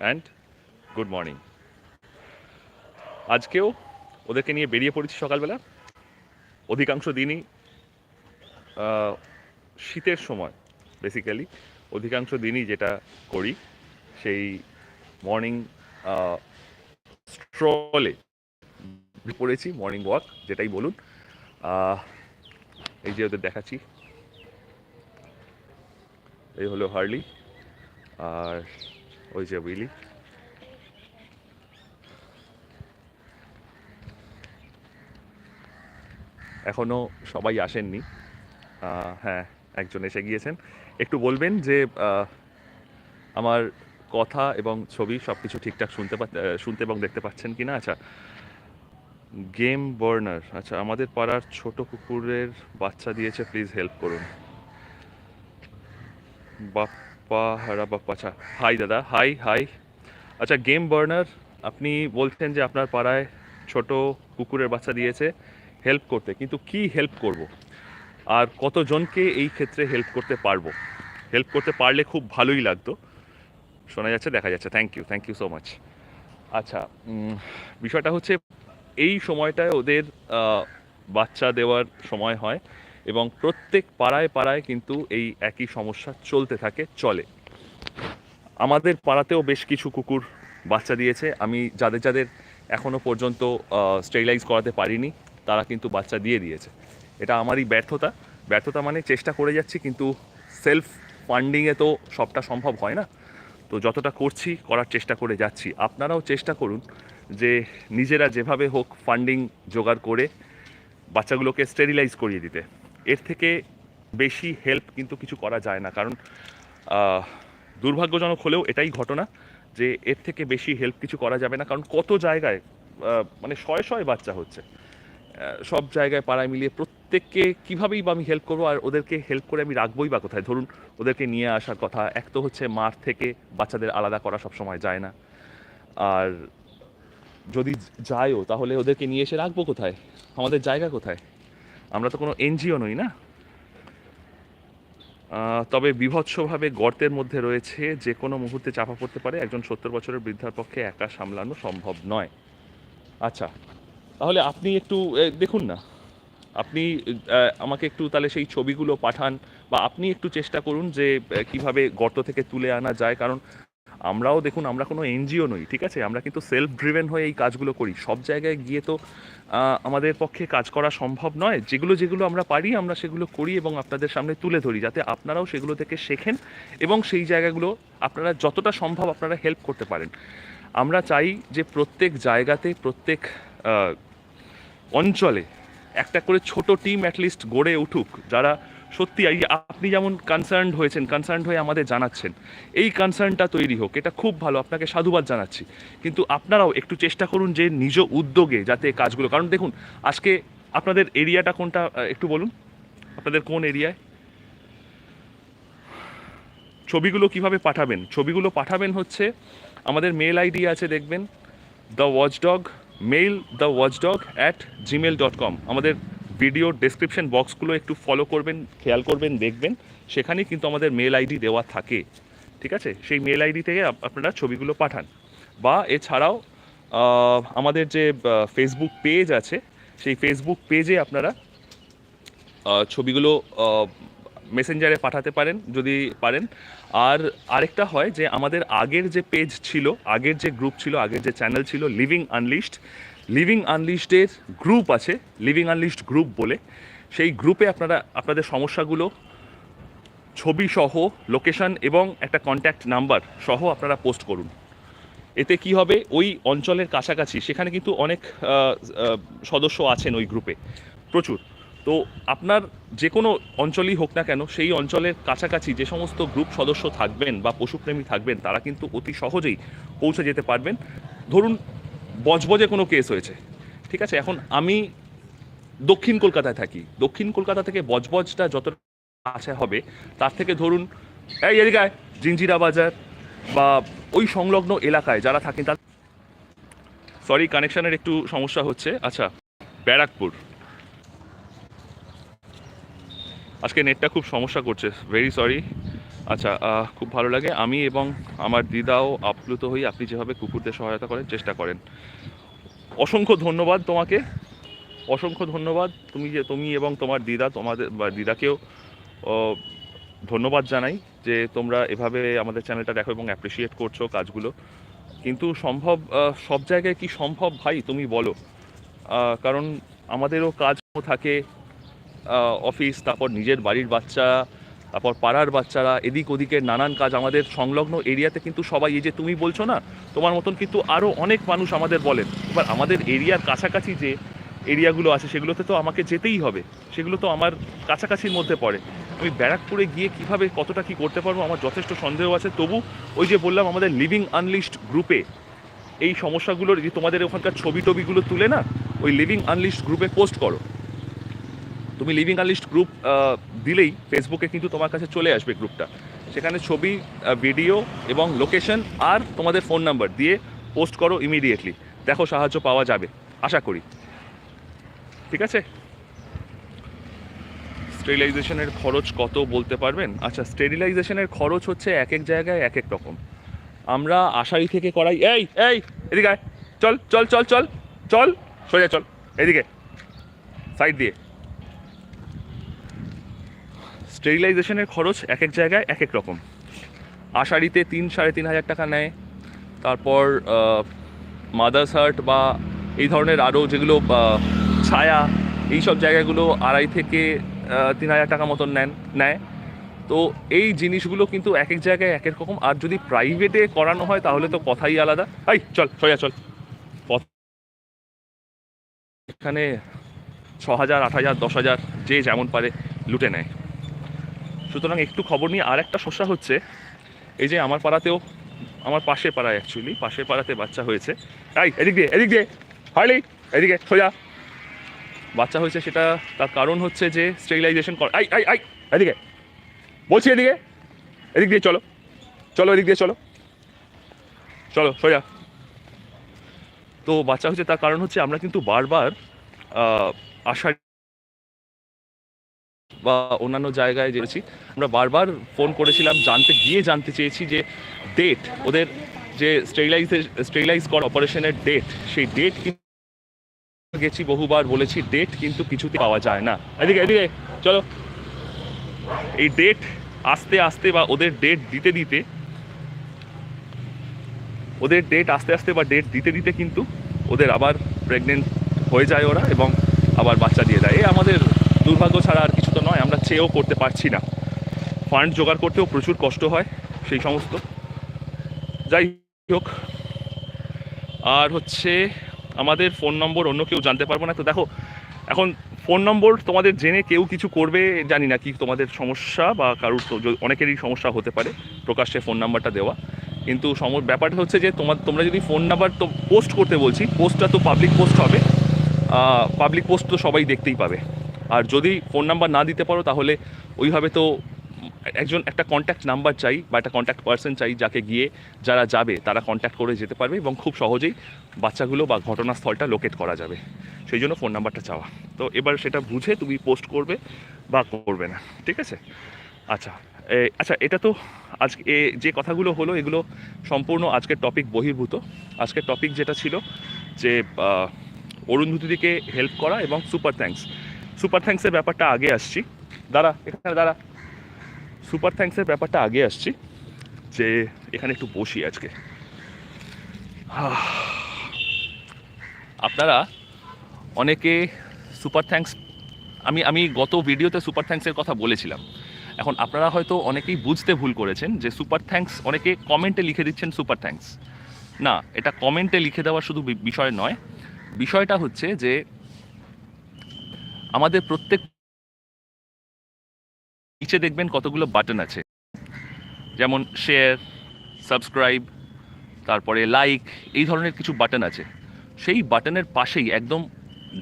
And good morning আজকেও ওদেরকে নিয়ে বেরিয়ে পড়েছি সকালবেলা। অধিকাংশ দিনই শীতের সময় বেসিক্যালি অধিকাংশ দিনই যেটা করি, সেই মর্নিং স্ট্রলে পড়েছি মর্নিং ওয়াক যেটাই বলুন। এই যে ওদের দেখাচ্ছি। এই হলো হার্লি আর ওই যে উইলি। এখনও সবাই আসেননি। হ্যাঁ একজন এসে গিয়েছেন। একটু বলবেন যে আমার কথা এবং ছবি সব কিছু ঠিকঠাক শুনতে শুনতে এবং দেখতে পাচ্ছেন কি না আচ্ছা গেম বার্নার আচ্ছা আমাদের পাড়ার ছোট কুকুরের বাচ্চা দিয়েছে, প্লিজ হেল্প করুন। বাপ্পা, হারা বাপ্পা আচ্ছা হাই দাদা হাই হাই আচ্ছা গেম বার্নার আপনি বলছেন যে আপনার পাড়ায় ছোট কুকুরের বাচ্চা দিয়েছে হেল্প করতে। কিন্তু কি হেল্প করব? আর কতজনকে এই ক্ষেত্রে হেল্প করতে পারব? হেল্প করতে পারলে খুব ভালোই লাগতো। শোনা যাচ্ছে, দেখা যাচ্ছে। Thank you thank you so much আচ্ছা বিষয়টা হচ্ছে, এই সময়টায় ওদের বাচ্চা দেওয়ার সময় হয়। এবং প্রত্যেক পাড়ায় পাড়ায় কিন্তু এই একই সমস্যা চলতে থাকে, চলে। আমাদের পাড়াতেও বেশ কিছু কুকুর বাচ্চা দিয়েছে। আমি যাদের যাদের এখনও পর্যন্ত স্টেরিলাইজ করাতে পারিনি, তারা কিন্তু বাচ্চা দিয়ে দিয়েছে। এটা আমারই ব্যর্থতা। ব্যর্থতা মানে চেষ্টা করে যাচ্ছি, কিন্তু সেলফ ফান্ডিংয়ে তো সবটা সম্ভব হয় না। তো যতটা করছি, করার চেষ্টা করে যাচ্ছি। আপনারাও চেষ্টা করুন যে নিজেরা যেভাবে হোক ফান্ডিং জোগাড় করে বাচ্চাগুলোকে স্টেরিলাইজ করিয়ে দিতে। এর থেকে বেশি হেল্প কিন্তু কিছু করা যায় না। কারণ দুর্ভাগ্যজনক হলেও এটাই ঘটনা যে এর থেকে বেশি হেল্প কিছু করা যাবে না। কারণ কত জায়গায় মানে শয়ে শয়ে বাচ্চা হচ্ছে। সব জায়গায় পাড়ায় মিলিয়ে প্রত্যেককে কীভাবেই বা আমি হেল্প করব আর ওদেরকে হেল্প করে আমি রাখবোই বা কোথায়? ধরুন, ওদেরকে নিয়ে আসার কথা। এক তো হচ্ছে মাঠ থেকে বাচ্চাদের আলাদা করা সব সময় যায় না। আর যদি যায়ও, তাহলে ওদেরকে নিয়ে এসে রাখব কোথায়? আমাদের জায়গা কোথায়? আমরা তো কোনো এনজিও নই না? তবে বিভৎসভাবে গর্তের মধ্যে রয়েছে যে কোনো মুহূর্তে চাপা পড়তে পারে, একজন সত্তর বছরের বৃদ্ধার পক্ষে একা সামলানো সম্ভব নয়। আচ্ছা তাহলে আপনি একটু দেখুন না। আপনি আমাকে একটু তাহলে সেই ছবিগুলো পাঠান বা আপনি একটু চেষ্টা করুন যে কীভাবে গর্ত থেকে তুলে আনা যায়। কারণ আমরাও দেখুন, আমরা কোনো এনজিও নই, ঠিক আছে? আমরা কিন্তু সেলফ ড্রিভেন হয়ে এই কাজগুলো করি। সব জায়গায় গিয়ে তো আমাদের পক্ষে কাজ করা সম্ভব নয়। যেগুলো যেগুলো আমরা পারি, আমরা সেগুলো করি এবং আপনাদের সামনে তুলে ধরি, যাতে আপনারাও সেগুলো থেকে শেখেন এবং সেই জায়গাগুলো আপনারা যতটা সম্ভব আপনারা হেল্প করতে পারেন। আমরা চাই যে প্রত্যেক জায়গাতে, প্রত্যেক অঞ্চলে একটা করে ছোট টিম অ্যাটলিস্ট গড়ে উঠুক, যারা সত্যি আপনি যেমন কনসার্ন হয়েছেন কনসার্ন হয়ে আমাদের জানাচ্ছেন, এই কনসার্নটা তৈরি হোক, এটা খুব ভালো, আপনাকে সাধুবাদ জানাচ্ছি। কিন্তু আপনারাও একটু চেষ্টা করুন যে নিজ উদ্যোগে যাতে কাজগুলো, কারণ দেখুন, আজকে আপনাদের এরিয়াটা কোনটা একটু বলুন, আপনাদের কোন এরিয়ায়? ছবিগুলো কীভাবে পাঠাবেন? ছবিগুলো পাঠাবেন হচ্ছে, আমাদের মেল আইডি আছে, দেখবেন the watchdog mail the watchdog at Gmail dot com আমাদের ভিডিও ডেসক্রিপশন বক্সগুলো একটু ফলো করবেন, খেয়াল করবেন, দেখবেন। সেখানে কিন্তু আমাদের মেল আইডি দেওয়া থাকে। ঠিক আছে? সেই মেল আইডি থেকে আপনারা ছবিগুলো পাঠান। বা এছাড়াও আমাদের যে ফেসবুক পেজ আছে, সেই ফেসবুক পেজে আপনারা ছবিগুলো মেসেঞ্জারে পাঠাতে পারেন, যদি পারেন। আর আরেকটা হয় যে, আমাদের আগের যে পেজ ছিল, আগের যে গ্রুপ ছিল, আগের যে চ্যানেল ছিল লিভিং আনলিস্ট লিভিং আনলিস্টের গ্রুপ আছে লিভিং আনলিস্ট গ্রুপ বলে। সেই গ্রুপে আপনারা, আপনাদের সমস্যাগুলো, ছবি সহ লোকেশন এবং একটা কন্ট্যাক্ট নাম্বার সহ আপনারা পোস্ট করুন। এতে কি হবে? ওই অঞ্চলের কাছাকাছি, সেখানে কিন্তু অনেক সদস্য আছেন ওই গ্রুপে প্রচুর। তো আপনার যে কোনো অঞ্চলই হোক না কেন, সেই অঞ্চলের কাছাকাছি যে সমস্ত গ্রুপ সদস্য থাকবেন বা পশুপ্রেমী থাকবেন, তারা কিন্তু অতি সহজেই পৌঁছে যেতে পারবেন। ধরুন বজবজে কোনো কেস হয়েছে। ঠিক আছে? এখন আমি দক্ষিণ কলকাতায় থাকি। দক্ষিণ কলকাতা থেকে বজবজটা যত কাছে হবে, তার থেকে ধরুন, এই এদিকায় জিঞ্জিরা বাজার বা ওই সংলগ্ন এলাকায় যারা থাকেন তার সরি কানেকশানের একটু সমস্যা হচ্ছে। আচ্ছা ব্যারাকপুর। আজকে নেটটা খুব সমস্যা করছে। ভেরি সরি আচ্ছা খুব ভালো লাগে। আমি এবং আমার দিদাও আপ্লুত হই, আপনি যেভাবে কুকুরদের সহায়তা করেন, চেষ্টা করেন। অসংখ্য ধন্যবাদ তোমাকে। অসংখ্য ধন্যবাদ। তুমি যে, তুমি এবং তোমার দিদা, তোমাদের, বা দিদাকেও ধন্যবাদ জানাই যে তোমরা এভাবে আমাদের চ্যানেলটা দেখো এবং অ্যাপ্রিসিয়েট করছ কাজগুলো। কিন্তু সম্ভব সব জায়গায় কি সম্ভব ভাই, তুমি বলো। কারণ আমাদেরও কাজ থাকে অফিস, তারপর নিজের বাড়ির বাচ্চা তারপর পাড়ার বাচ্চারা, এদিক ওদিকের নানান কাজ, আমাদের সংলগ্ন এরিয়াতে কিন্তু সবাই, এই যে তুমি বলছো না, তোমার মতন কিন্তু আরও অনেক মানুষ আমাদের বলেন। এবার আমাদের এরিয়ার কাছাকাছি যে এরিয়াগুলো আছে, সেগুলোতে তো আমাকে যেতেই হবে। সেগুলো তো আমার কাছাকাছির মধ্যে পড়ে। আমি ব্যারাকপুরে গিয়ে কীভাবে, কতটা কি করতে পারব, আমার যথেষ্ট সন্দেহ আছে। তবু ওই যে বললাম, আমাদের লিভিং আনলিস্ট গ্রুপে এই সমস্যাগুলোর যে তোমাদের ওখানকার ছবি টবিগুলো তুলে না, ওই লিভিং আনলিস্ট গ্রুপে পোস্ট করো। তুমি লিভিং আনলিস্ট গ্রুপ দিলেই ফেসবুকে কিন্তু তোমার কাছে চলে আসবে গ্রুপটা। সেখানে ছবি ভিডিও এবং লোকেশন আর তোমাদের ফোন নাম্বার দিয়ে পোস্ট করো ইমিডিয়েটলি দেখো সাহায্য পাওয়া যাবে, আশা করি। ঠিক আছে? স্টেরিলাইজেশনের খরচ কত বলতে পারবেন? আচ্ছা স্টেরিলাইজেশনের খরচ হচ্ছে এক এক জায়গায় এক এক রকম। আমরা আশারি থেকে করাই। এই এই, এদিকে। চল চল চল চল চল, সোজা চল, এদিকে। সাইড দিয়ে। স্টেরিলাইজেশনের খরচ এক এক জায়গায় এক এক রকম। আষাঢ়িতে তিন, সাড়ে তিন হাজার টাকা নেয়। তারপর মাদার্স হার্ট বা এই ধরনের আরও যেগুলো ছায়া এই সব জায়গাগুলো আড়াই থেকে তিন হাজার টাকা মতন নেন, নেয়। তো এই জিনিসগুলো কিন্তু এক এক জায়গায় এক এক রকম। আর যদি প্রাইভেটে করানো হয়, তাহলে তো কথাই আলাদা। এই, চল, সোজা, চল। এখানে ছ হাজার, আট হাজার, দশ হাজার, যে যেমন পারে লুটে নেয়। সুতরাং একটু খবর নিয়ে আর একটা সমস্যা হচ্ছে, এই যে আমার পাড়াতেও, আমার পাশের পাড়ায় অ্যাকচুয়ালি পাশের পাড়াতে বাচ্চা হয়েছে। এই, এদিক দিয়ে এদিক দিয়ে, হার্লি, এদিকে সোজা। বাচ্চা হয়েছে সেটা, তার কারণ হচ্ছে যে স্টেরিলাইজেশন কর আই আই আই এদিকে। বলছি এদিকে, এদিক দিয়ে চলো চলো এদিক দিয়ে চলো। চলো, সোজা। তো বাচ্চা হচ্ছে তার কারণ হচ্ছে আমরা কিন্তু বারবার আষাঢ় বা অন্যান্য জায়গায় যেছি আমরা বারবার ফোন করেছিলাম, জানতে, গিয়ে জানতে চেয়েছি যে ডেট ওদের যে স্টেরিলাইজ স্টেরিলাইজ কর অপারেশনের ডেট সেই ডেট গেছি বহুবার, বলেছি ডেট কিন্তু কিছুতে পাওয়া যায় না। এদিকে এদিকে, চলো। এই ডেট আস্তে আস্তে বা ওদের ডেট দিতে দিতে, ওদের ডেট আস্তে আস্তে বা ডেট দিতে দিতে কিন্তু ওদের আবার প্রেগনেন্ট হয়ে যায় ওরা এবং আবার বাচ্চা দিয়ে দেয়। এ আমাদের দুর্ভাগ্য ছাড়া আর কিছু তো নয়, আমরা চেয়েও করতে পারছি না। ফান্ড জোগাড় করতেও প্রচুর কষ্ট হয় সেই সমস্ত। যাই হোক, আর হচ্ছে আমাদের ফোন নম্বর অন্য কেউ জানতে পারব না। তো দেখো, এখন ফোন নম্বর তোমাদের জেনে কেউ কিছু করবে জানি না কি তোমাদের সমস্যা বা কারুর অনেকেরই সমস্যা হতে পারে প্রকাশ্যে ফোন নাম্বারটা দেওয়া। কিন্তু সম ব্যাপারটা হচ্ছে যে তোমার তোমরা যদি ফোন নাম্বার তো পোস্ট করতে বলছি, পোস্টটা তো পাবলিক পোস্ট হবে। পাবলিক পোস্ট তো সবাই দেখতেই পাবে। আর যদি ফোন নাম্বার না দিতে পারো, তাহলে ওইভাবে তো একজন, একটা কন্ট্যাক্ট নাম্বার চাই বা একটা কন্ট্যাক্ট পার্সন চাই যাকে গিয়ে যারা যাবে, তারা কন্ট্যাক্ট করে যেতে পারবে এবং খুব সহজেই বাচ্চাগুলো বা ঘটনাস্থলটা লোকেট করা যাবে। সেই জন্য ফোন নাম্বারটা চাওয়া। তো এবার সেটা বুঝে তুমি পোস্ট করবে বা করবে না। ঠিক আছে? আচ্ছা আচ্ছা এটা তো আজকে যে কথাগুলো হলো, এগুলো সম্পূর্ণ আজকের টপিক বহির্ভূত। আজকের টপিক যেটা ছিল যে অরুন্ধতিদিকে হেল্প করা এবং সুপার থ্যাঙ্কস সুপার থ্যাঙ্কসের ব্যাপারটা আগে আসছি। দাঁড়া, এখানে দাঁড়া। সুপার থ্যাঙ্কসের ব্যাপারটা আগে আসছি যে এখানে একটু বসি আজকে। আপনারা অনেকে সুপার থ্যাঙ্কস আমি আমি গত ভিডিওতে সুপার থ্যাঙ্কসের কথা বলেছিলাম। এখন আপনারা হয়তো অনেকেই বুঝতে ভুল করেছেন যে সুপার থ্যাঙ্কস অনেকে কমেন্টে লিখে দিচ্ছেন সুপার থ্যাঙ্কস না, এটা কমেন্টে লিখে দেওয়া শুধু বিষয় নয়। বিষয়টা হচ্ছে যে আমাদের প্রত্যেক নিচে দেখবেন কতগুলো বাটন আছে। যেমন শেয়ার সাবস্ক্রাইব তারপরে লাইক এই ধরনের কিছু বাটন আছে। সেই বাটনের পাশেই একদম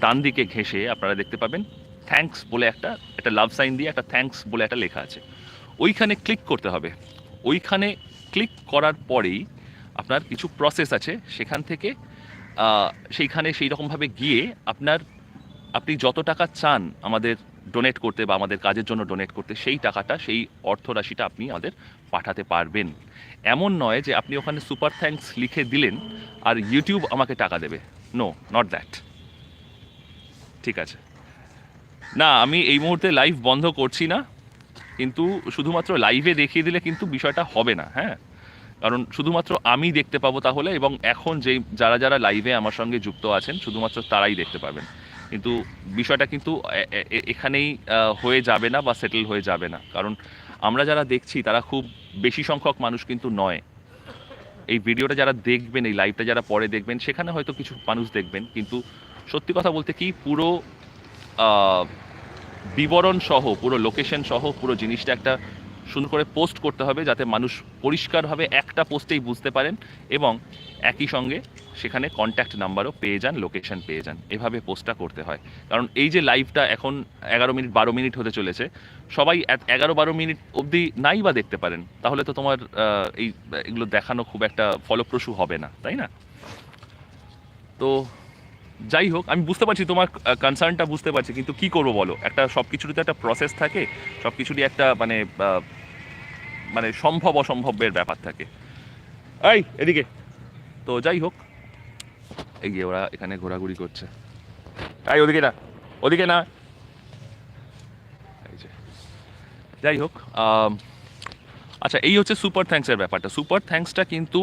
ডান দিকে ঘেঁষে আপনারা দেখতে পাবেন থ্যাঙ্কস বলে একটা একটা লাভ সাইন দিয়ে একটা থ্যাঙ্কস বলে একটা লেখা আছে। ওইখানে ক্লিক করতে হবে। ওইখানে ক্লিক করার পরেই আপনার কিছু প্রসেস আছে। সেখান থেকে সেইখানে সেই রকমভাবে গিয়ে আপনার আপনি যত টাকা চান আমাদের ডোনেট করতে বা আমাদের কাজের জন্য ডোনেট করতে, সেই টাকাটা, সেই অর্থরাশিটা আপনি আমাদের পাঠাতে পারবেন। এমন নয় যে আপনি ওখানে সুপার থ্যাঙ্কস লিখে দিলেন আর ইউটিউব আমাকে টাকা দেবে। নো নট দ্যাট ঠিক আছে। না, আমি এই মুহূর্তে লাইভ বন্ধ করছি না, কিন্তু শুধুমাত্র লাইভে দেখিয়ে দিলে কিন্তু বিষয়টা হবে না হ্যাঁ? কারণ শুধুমাত্র আমি দেখতে পাবো তাহলে এবং এখন যে যারা যারা লাইভে আমার সঙ্গে যুক্ত আছেন, শুধুমাত্র তারাই দেখতে পাবেন। কিন্তু বিষয়টা কিন্তু এখানেই হয়ে যাবে না বা সেটেল হয়ে যাবে না। কারণ আমরা যারা দেখছি, তারা খুব বেশি সংখ্যক মানুষ কিন্তু নয়। এই ভিডিওটা যারা দেখবেন, এই লাইভটা যারা পরে দেখবেন, সেখানে হয়তো কিছু মানুষ দেখবেন, কিন্তু সত্যি কথা বলতে কি, পুরো বিবরণ সহ, পুরো লোকেশন সহ, পুরো জিনিসটা একটা সুন্দর করে পোস্ট করতে হবে যাতে মানুষ পরিষ্কারভাবে একটা পোস্টেই বুঝতে পারেন এবং একই সঙ্গে সেখানে কন্ট্যাক্ট নাম্বারও পেয়ে যান লোকেশন পেয়ে যান। এভাবে পোস্টটা করতে হয়। কারণ এই যে লাইভটা এখন এগারো মিনিট, বারো মিনিট হতে চলেছে, সবাই এগারো, বারো মিনিট অবধি নাই বা দেখতে পারেন, তাহলে তো তোমার এই, এগুলো দেখানো খুব একটা ফলপ্রসূ হবে না, তাই না? তো যাই হোক আমি বুঝতে পারছি তোমার কনসার্নটা বুঝতে পারছি, কিন্তু কি করব বলো? একটা সব কিছুরই তো একটা প্রসেস থাকে সব কিছুরই একটা মানে মানে সম্ভব অসম্ভবের ব্যাপার থাকে। এই, এদিকে। তো যাই হোক এই গিয়ে ওরা এখানে ঘোরাঘুরি করছে। এই, ওদিকে না ওদিকে না। যাই হোক আচ্ছা এই হচ্ছে সুপার থ্যাঙ্কসের ব্যাপারটা। সুপার থ্যাঙ্কসটা কিন্তু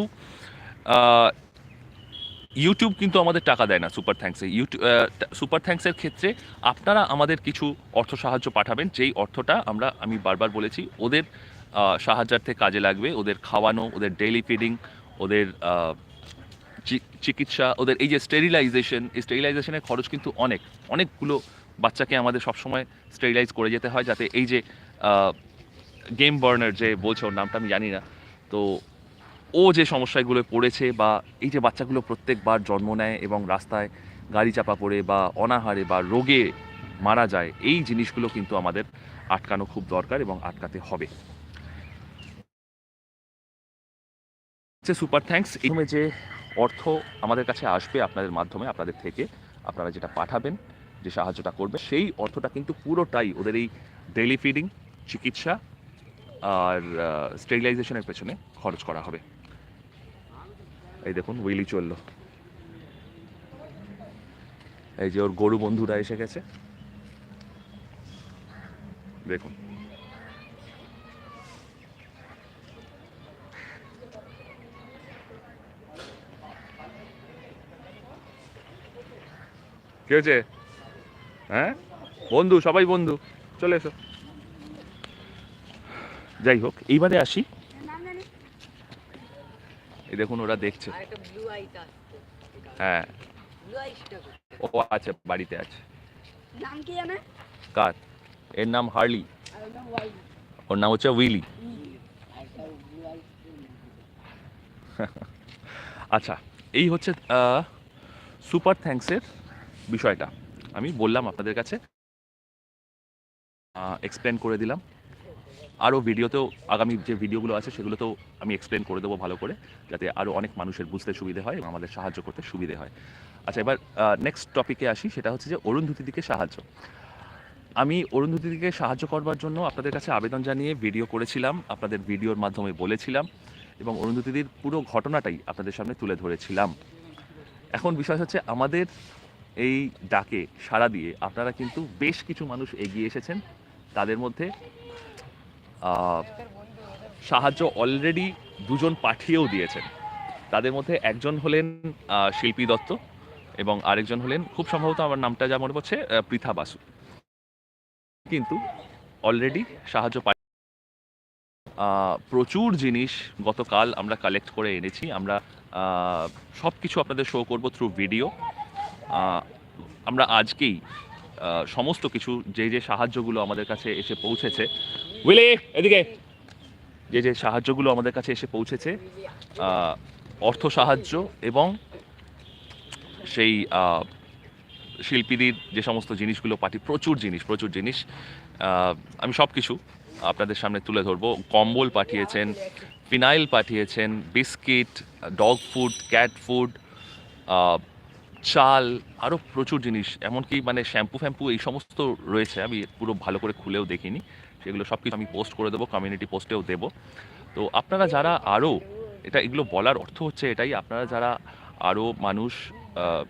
ইউটিউব কিন্তু আমাদের টাকা দেয় না সুপার থ্যাঙ্কসে ইউটিউব সুপার থ্যাঙ্কসের ক্ষেত্রে আপনারা আমাদের কিছু অর্থ সাহায্য পাঠাবেন, যেই অর্থটা আমরা, আমি বারবার বলেছি, ওদের সাহায্যার্থে কাজে লাগবে, ওদের খাওয়ানো, ওদের ডেইলি ফিডিং ওদের চিকিৎসা, ওদের এই যে স্টেরিলাইজেশন এই স্টেরিলাইজেশনের খরচ কিন্তু অনেক। অনেকগুলো বাচ্চাকে আমাদের সবসময় স্টেরিলাইজ করে যেতে হয়, যাতে এই যে গেম বার্নার যে বলছে ওর নামটা আমি জানি না। তো ও যে সমস্যাগুলো পড়েছে বা এই যে বাচ্চাগুলো প্রত্যেকবার জন্ম নেয় এবং রাস্তায় গাড়ি চাপা পড়ে বা অনাহারে বা রোগে মারা যায়, এই জিনিসগুলো কিন্তু আমাদের আটকানো খুব দরকার এবং আটকাতে হবে। সুপার থ্যাঙ্কস এই যে অর্থ আমাদের কাছে আসবে আপনাদের মাধ্যমে, আপনাদের থেকে, আপনারা যেটা পাঠাবেন, যে সাহায্যটা করবে সেই অর্থটা কিন্তু পুরোটাই ওদের এই ডেলি ফিডিং চিকিৎসা আর স্টেরিলাইজেশনের পেছনে খরচ করা হবে। এই দেখুন উইলি চলল। এই যে ওর গরু বন্ধুরা এসে গেছে। দেখুন। কি হয়েছে? হ্যাঁ? বন্ধু, সবাই বন্ধু। চলে এসো। যাই হোক, এইবারে আসি। দেখুন ওরা দেখছে। হ্যাঁ। ও আছে বাড়িতে আছে। নাম কি জানে? কার? এর নাম হার্লি। ওর নাম হচ্ছে উইলি। আচ্ছা এই হচ্ছে সুপার থ্যাঙ্কসের বিষয়টা। আমি বললাম আপনাদের কাছে। এক্সপ্লেন করে দিলাম। আরও ভিডিওতেও, আগামী যে ভিডিওগুলো আছে সেগুলোতেও আমি এক্সপ্লেন করে দেবো ভালো করে, যাতে আরও অনেক মানুষের বুঝতে সুবিধে হয় এবং আমাদের সাহায্য করতে সুবিধে হয়। আচ্ছা এবার নেক্সট টপিকে আসি, সেটা হচ্ছে যে অরুন্ধতী দিকে সাহায্য। আমি অরুন্ধতী দিকে সাহায্য করবার জন্য আপনাদের কাছে আবেদন জানিয়ে ভিডিও করেছিলাম, আপনাদের ভিডিওর মাধ্যমে বলেছিলাম এবং অরুন্ধতীদির পুরো ঘটনাটাই আপনাদের সামনে তুলে ধরেছিলাম। এখন বিষয় হচ্ছে আমাদের এই ডাকে সাড়া দিয়ে আপনারা কিন্তু বেশ কিছু মানুষ এগিয়ে এসেছেন, তাদের মধ্যে সাহায্য অলরেডি দুজন পাঠিয়েও দিয়েছেন। তাদের মধ্যে একজন হলেন শিল্পী দত্ত এবং আরেকজন হলেন, খুব সম্ভবত আমার নামটা যা মনে পড়ছে পৃথা বাসু। কিন্তু অলরেডি সাহায্য প্রচুর জিনিস গতকাল আমরা কালেক্ট করে এনেছি। আমরা সব কিছু আপনাদের শো করব থ্রু ভিডিও আমরা আজকেই সমস্ত কিছু, যে যে সাহায্যগুলো আমাদের কাছে এসে পৌঁছেছে উইলি, এদিকে। যে যে সাহায্যগুলো আমাদের কাছে এসে পৌঁছেছে অর্থ সাহায্য এবং সেই শিল্পীদের যে সমস্ত জিনিসগুলো পাঠি প্রচুর জিনিস প্রচুর জিনিস আমি সব কিছু আপনাদের সামনে তুলে ধরবো। কম্বল পাঠিয়েছেন, ফিনাইল পাঠিয়েছেন, biscuit, dog food, cat food চাল আরও প্রচুর জিনিস, এমনকি মানে শ্যাম্পু ফ্যাম্পু এই সমস্ত রয়েছে, আমি পুরো ভালো করে খুলেও দেখিনি। সেগুলো সব কিছু আমি পোস্ট করে দেবো কমিউনিটি পোস্টেও দেবো। তো আপনারা যারা আরও এটা এগুলো বলার অর্থ হচ্ছে এটাই আপনারা যারা আরও মানুষ আহ,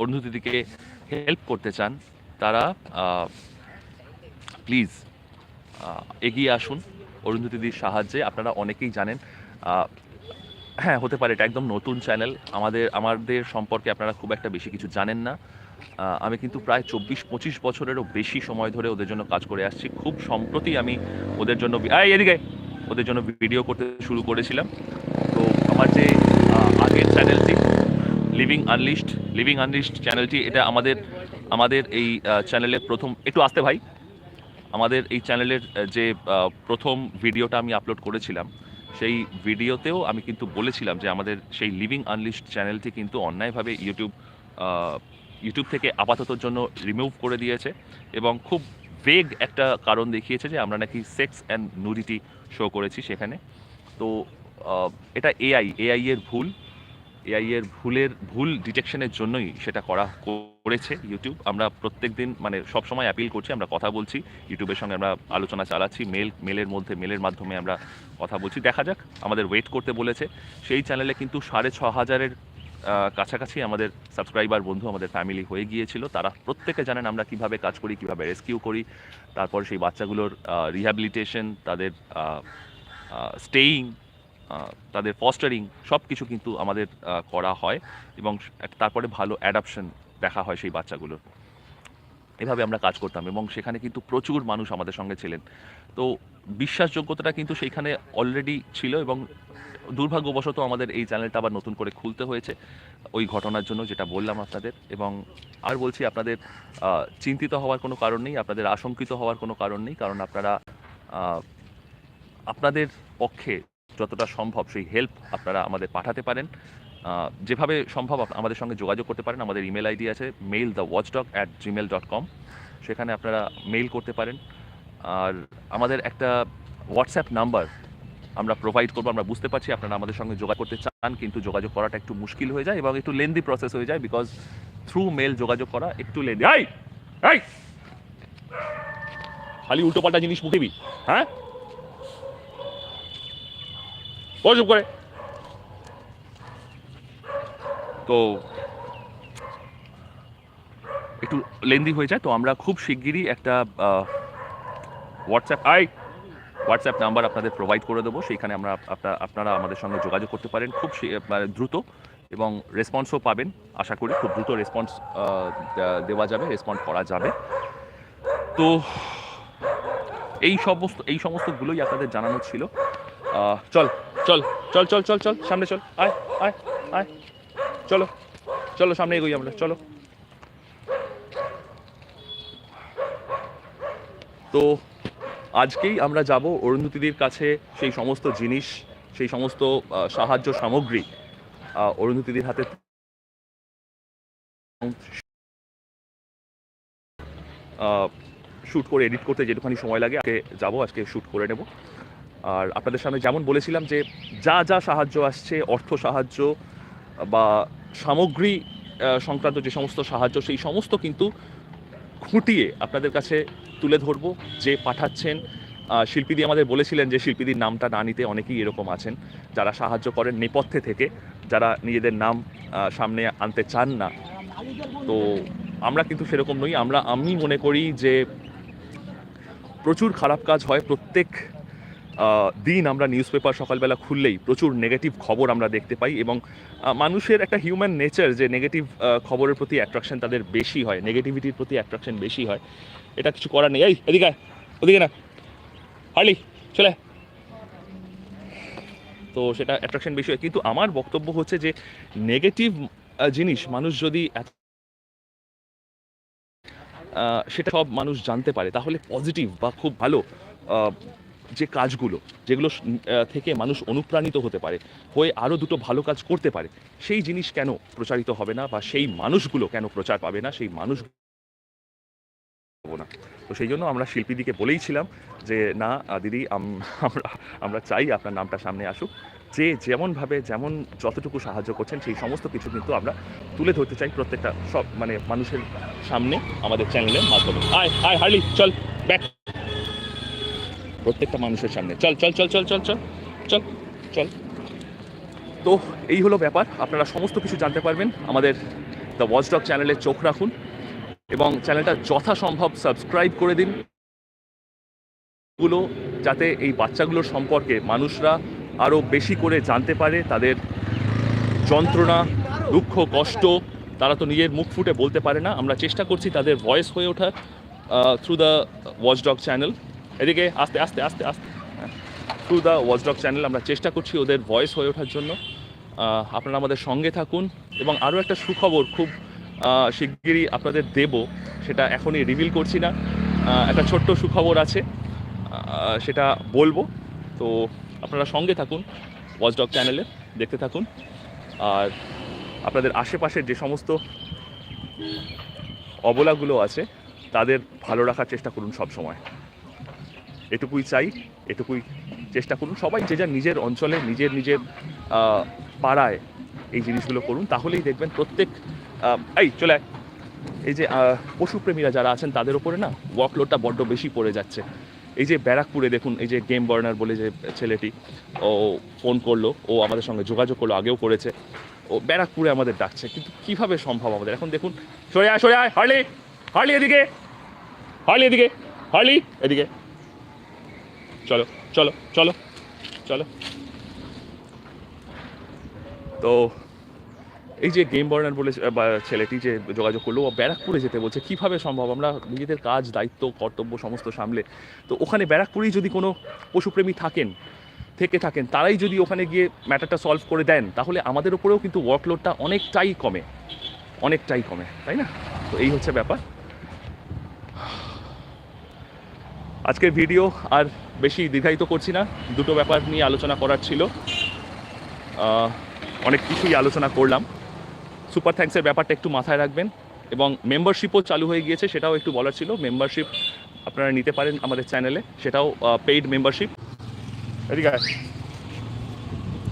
অরুন্ধতী দিদিকে হেল্প করতে চান তারা প্লিজ এগিয়ে আসুন অরুন্ধতী দিদির সাহায্যে। আপনারা অনেকেই জানেন হ্যাঁ হতে পারে এটা একদম নতুন চ্যানেল আমাদের আমাদের সম্পর্কে আপনারা খুব একটা বেশি কিছু জানেন না। আমি কিন্তু প্রায় চব্বিশ, পঁচিশ বছরেরও বেশি সময় ধরে ওদের জন্য কাজ করে আসছি। খুব সম্প্রতি আমি ওদের জন্য এদিকে, ওদের জন্য ভিডিও করতে শুরু করেছিলাম। তো আমার যে আগের চ্যানেলটি লিভিং আনলিস্ট লিভিং আনলিস্ট চ্যানেলটি এটা আমাদের আমাদের এই চ্যানেলের প্রথম, একটু আসতে ভাই। আমাদের এই চ্যানেলের যে প্রথম ভিডিওটা আমি আপলোড করেছিলাম, সেই ভিডিওতেও আমি কিন্তু বলেছিলাম যে আমাদের সেই লিভিং আনলিস্ট চ্যানেলটি কিন্তু অন্যায়ভাবে ইউটিউব ইউটিউব থেকে আপাততর জন্য রিমুভ করে দিয়েছে এবং খুব ভেগ একটা কারণ দেখিয়েছে যে আমরা নাকি সেক্স অ্যান্ড নুডিটি শো করেছি সেখানে। তো এটা এআই এআই এর ভুল। এআই এর ভুলের, ভুল ডিটেকশনের জন্যই সেটা করা করেছে ইউটিউব আমরা প্রত্যেক দিন মানে সব সময় অ্যাপিল করছি, আমরা কথা বলছি। ইউটিউবের সঙ্গে আমরা আলোচনা চালাচ্ছি মেল মেলের মধ্যে মেলের মাধ্যমে আমরা কথা বলছি। দেখা যাক, আমাদের ওয়েট করতে বলেছে। সেই চ্যানেলে কিন্তু সাড়ে ছ হাজারের কাছাকাছি আমাদের সাবস্ক্রাইবার বন্ধু, আমাদের ফ্যামিলি হয়ে গিয়েছিল। তারা প্রত্যেকে জানেন আমরা কীভাবে কাজ করি, কীভাবে রেস্কিউ করি। তারপর সেই বাচ্চাগুলোর রিহ্যাবিলিটেশন তাদের স্টেইং তাদের ফস্টারিং সব কিছু কিন্তু আমাদের করা হয় এবং তারপরে ভালো অ্যাডাপশন দেখা হয় সেই বাচ্চাগুলোর। এভাবে আমরা কাজ করতাম এবং সেখানে কিন্তু প্রচুর মানুষ আমাদের সঙ্গে ছিলেন। তো বিশ্বাসযোগ্যতাটা কিন্তু সেইখানে অলরেডি ছিল এবং দুর্ভাগ্যবশত আমাদের এই চ্যানেলটা আবার নতুন করে খুলতে হয়েছে ওই ঘটনার জন্য যেটা বললাম আপনাদের। এবং আর বলছি আপনাদের চিন্তিত হওয়ার কোনো কারণ নেই, আপনাদের আশঙ্কিত হওয়ার কোনো কারণ নেই, কারণ আপনারা আপনাদের পক্ষে যতটা সম্ভব সেই হেল্প আপনারা আমাদের পাঠাতে পারেন। যেভাবে সম্ভব আমাদের সঙ্গে যোগাযোগ করতে পারেন, আমাদের ইমেল আইডি আছে mail the watchdog at Gmail dot com সেখানে আপনারা মেইল করতে পারেন। আর আমাদের একটা হোয়াটসঅ্যাপ নাম্বার আমরা প্রোভাইড করব, আমরা বুঝতে পারছি, আপনারা আমাদের সঙ্গে যোগাযোগ করতে চান, কিন্তু যোগাযোগ করাটা একটু মুশকিল হয়ে যায় এবং একটু লেন্দি প্রসেস হয়ে যায় বিকজ থ্রু মেল যোগাযোগ করা একটু লেন্দি এই এই! খালি উল্টোপাল্টা জিনিস মুখেবি হ্যাঁ? চুপ করে। তো একটু লেন্দি হয়ে যায়, তো আমরা খুব শিগগিরই একটা হোয়াটসঅ্যাপ আই হোয়াটসঅ্যাপ নাম্বার আপনাদের প্রোভাইড করে দেবো। সেইখানে আমরা আপনা- আপনারা আমাদের সঙ্গে যোগাযোগ করতে পারেন। খুব মানে দ্রুত এবং রেসপন্সও পাবেন। আশা করি খুব দ্রুত রেসপন্স দেওয়া যাবে রেসপন্ড করা যাবে। তো এই সমস্ত, এই সমস্তগুলোই আপনাদের জানানো ছিল। চল চল চল চল চল চল, সামনে চল। আয় আয় আয়। চলো চলো, সামনে এগোই আমরা, চলো। তো আজকেই আমরা যাব অরুন্ধতিদির কাছে সেই সমস্ত জিনিস, সেই সমস্ত সাহায্য সামগ্রী অরুন্ধতিদির হাতে শ্যুট করে, এডিট করতে যেটুখানি সময় লাগে, আজকে যাব, আজকে শ্যুট করে নেব। আর আপনাদের সামনে যেমন বলেছিলাম যে, যা যা সাহায্য আসছে, অর্থ সাহায্য বা সামগ্রী সংক্রান্ত যে সমস্ত সাহায্য, সেই সমস্ত কিন্তু খুঁটিয়ে আপনাদের কাছে তুলে ধরব, যে পাঠাচ্ছেন। শিল্পীদি আমাদের বলেছিলেন যে শিল্পীদির নামটা না নিতে অনেকেই এরকম আছেন, যারা সাহায্য করেন নেপথ্যে থেকে, যারা নিজেদের নাম সামনে আনতে চান না। তো আমরা কিন্তু সেরকম নই, আমরা, আমি মনে করি যে প্রচুর খারাপ কাজ হয় প্রত্যেক দিন আমরা নিউজ পেপার সকালবেলা খুললেই প্রচুর নেগেটিভ খবর আমরা দেখতে পাই এবং মানুষের একটা হিউম্যান নেচার যে নেগেটিভ খবরের প্রতি অ্যাট্রাকশন তাদের বেশি হয় নেগেটিভিটির প্রতি অ্যাট্রাকশন বেশি হয়। এটা কিছু করার নেই। এই, এদিকে ওদিকে না। হার্লি, চলে। তো সেটা অ্যাট্রাকশন বেশি হয়। কিন্তু আমার বক্তব্য হচ্ছে যে নেগেটিভ জিনিস মানুষ যদি সেটা সব মানুষ জানতে পারে, তাহলে পজিটিভ বা খুব ভালো যে কাজগুলো, যেগুলো থেকে মানুষ অনুপ্রাণিত হতে পারে, হয়ে আরও দুটো ভালো কাজ করতে পারে, সেই জিনিস কেন প্রচারিত হবে না বা সেই মানুষগুলো কেন প্রচার পাবে না, সেই মানুষ না? তো সেই জন্য আমরা শিল্পীদিকে বলেইছিলাম যে, না দিদি আমরা আমরা চাই আপনার নামটা সামনে আসুক। যে যেমনভাবে যেমন যতটুকু সাহায্য করছেন, সেই সমস্ত কিছু কিন্তু আমরা তুলে ধরতে চাই প্রত্যেকটা সব মানে মানুষের সামনে আমাদের চ্যানেলের মাধ্যমে। আয় আয় হার্লি চল। প্রত্যেকটা মানুষের সামনে। চল চল চল চল চল চল চল চল। তো এই হলো ব্যাপার। আপনারা সমস্ত কিছু জানতে পারবেন আমাদের দ্য ওয়াচডগ চ্যানেলে চোখ রাখুন এবং চ্যানেলটা যথাসম্ভব সাবস্ক্রাইব করে দিন। গুলো যাতে এই বাচ্চাগুলোর সম্পর্কে মানুষরা আরও বেশি করে জানতে পারে, তাদের যন্ত্রণা, দুঃখ, কষ্ট, তারা তো নিজের মুখ ফুটে বলতে পারে না। আমরা চেষ্টা করছি তাদের ভয়েস হয়ে ওঠা থ্রু দ্য ওয়াচডগ চ্যানেল এদিকে আস্তে আস্তে আস্তে আস্তে। থ্রু দ্য ওয়াচডগ চ্যানেল আমরা চেষ্টা করছি ওদের ভয়েস হয়ে ওঠার জন্য। আপনারা আমাদের সঙ্গে থাকুন এবং আরও একটা সুখবর খুব শিগগিরই আপনাদের দেব, সেটা এখনই রিভিল করছি না। একটা ছোট্ট সুখবর আছে সেটা বলব। তো আপনারা সঙ্গে থাকুন ওয়াচডগ চ্যানেলে দেখতে থাকুন। আর আপনাদের আশেপাশের যে সমস্ত অবলাগুলো আছে, তাদের ভালো রাখার চেষ্টা করুন সব সময় এটুকুই চাই, এটুকুই চেষ্টা করুন। সবাই যে যার নিজের অঞ্চলে, নিজের নিজের পাড়ায় এই জিনিসগুলো করুন, তাহলেই দেখবেন প্রত্যেক এই চলে। এই যে পশুপ্রেমীরা যারা আছেন তাদের উপরে না ওয়ার্কলোডটা বড্ড বেশি পড়ে যাচ্ছে। এই যে ব্যারাকপুরে দেখুন, এই যে গেম বার্নার বলে যে ছেলেটি, ও ফোন করল, ও আমাদের সঙ্গে যোগাযোগ করল, আগেও করেছে। ও ব্যারাকপুরে আমাদের ডাকছে, কিন্তু কীভাবে সম্ভব আমাদের? এখন দেখুন, সরে আয় সরে আয়, হার্লি হার্লি এদিকে হার্লি এদিকে হার্লি এদিকে। চলো চলো চলো চলো। তো এই যে গেম বার্নার বলে ছেলেটি যে যোগাযোগ করল, ও ব্যারাকপুরে যেতে বলছে, কীভাবে সম্ভব? আমরা নিজেদের কাজ, দায়িত্ব, কর্তব্য সমস্ত সামলে। তো ওখানে ব্যারাকপুরেই যদি কোনো পশুপ্রেমী থাকেন, থেকে থাকেন, তারাই যদি ওখানে গিয়ে ম্যাটারটা সলভ করে দেন, তাহলে আমাদের উপরেও কিন্তু ওয়ার্কলোডটা অনেকটাই কমে। অনেকটাই কমে, তাই না? তো এই হচ্ছে ব্যাপার। আজকের ভিডিও আর বেশি দীর্ঘায়িত করছি না। দুটো ব্যাপার নিয়ে আলোচনা করার ছিল। অনেক কিছুই আলোচনা করলাম। সুপার থ্যাঙ্কসের ব্যাপারটা একটু মাথায় রাখবেন এবং মেম্বারশিপও চালু হয়ে গিয়েছে, সেটাও একটু বলার ছিল। মেম্বারশিপ আপনারা নিতে পারেন আমাদের চ্যানেলে সেটাও পেইড মেম্বারশিপ এদিকে।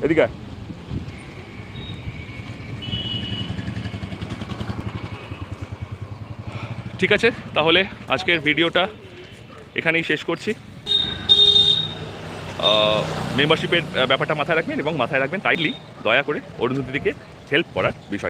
এদিকে। ঠিক আছে, তাহলে আজকের ভিডিওটা এখানেই শেষ করছি। মেম্বারশিপের ব্যাপারটা মাথায় রাখবেন এবং মাথায় রাখবেন টাইটলি দয়া করে অরুন্ধতিকে হেল্প করার বিষয়।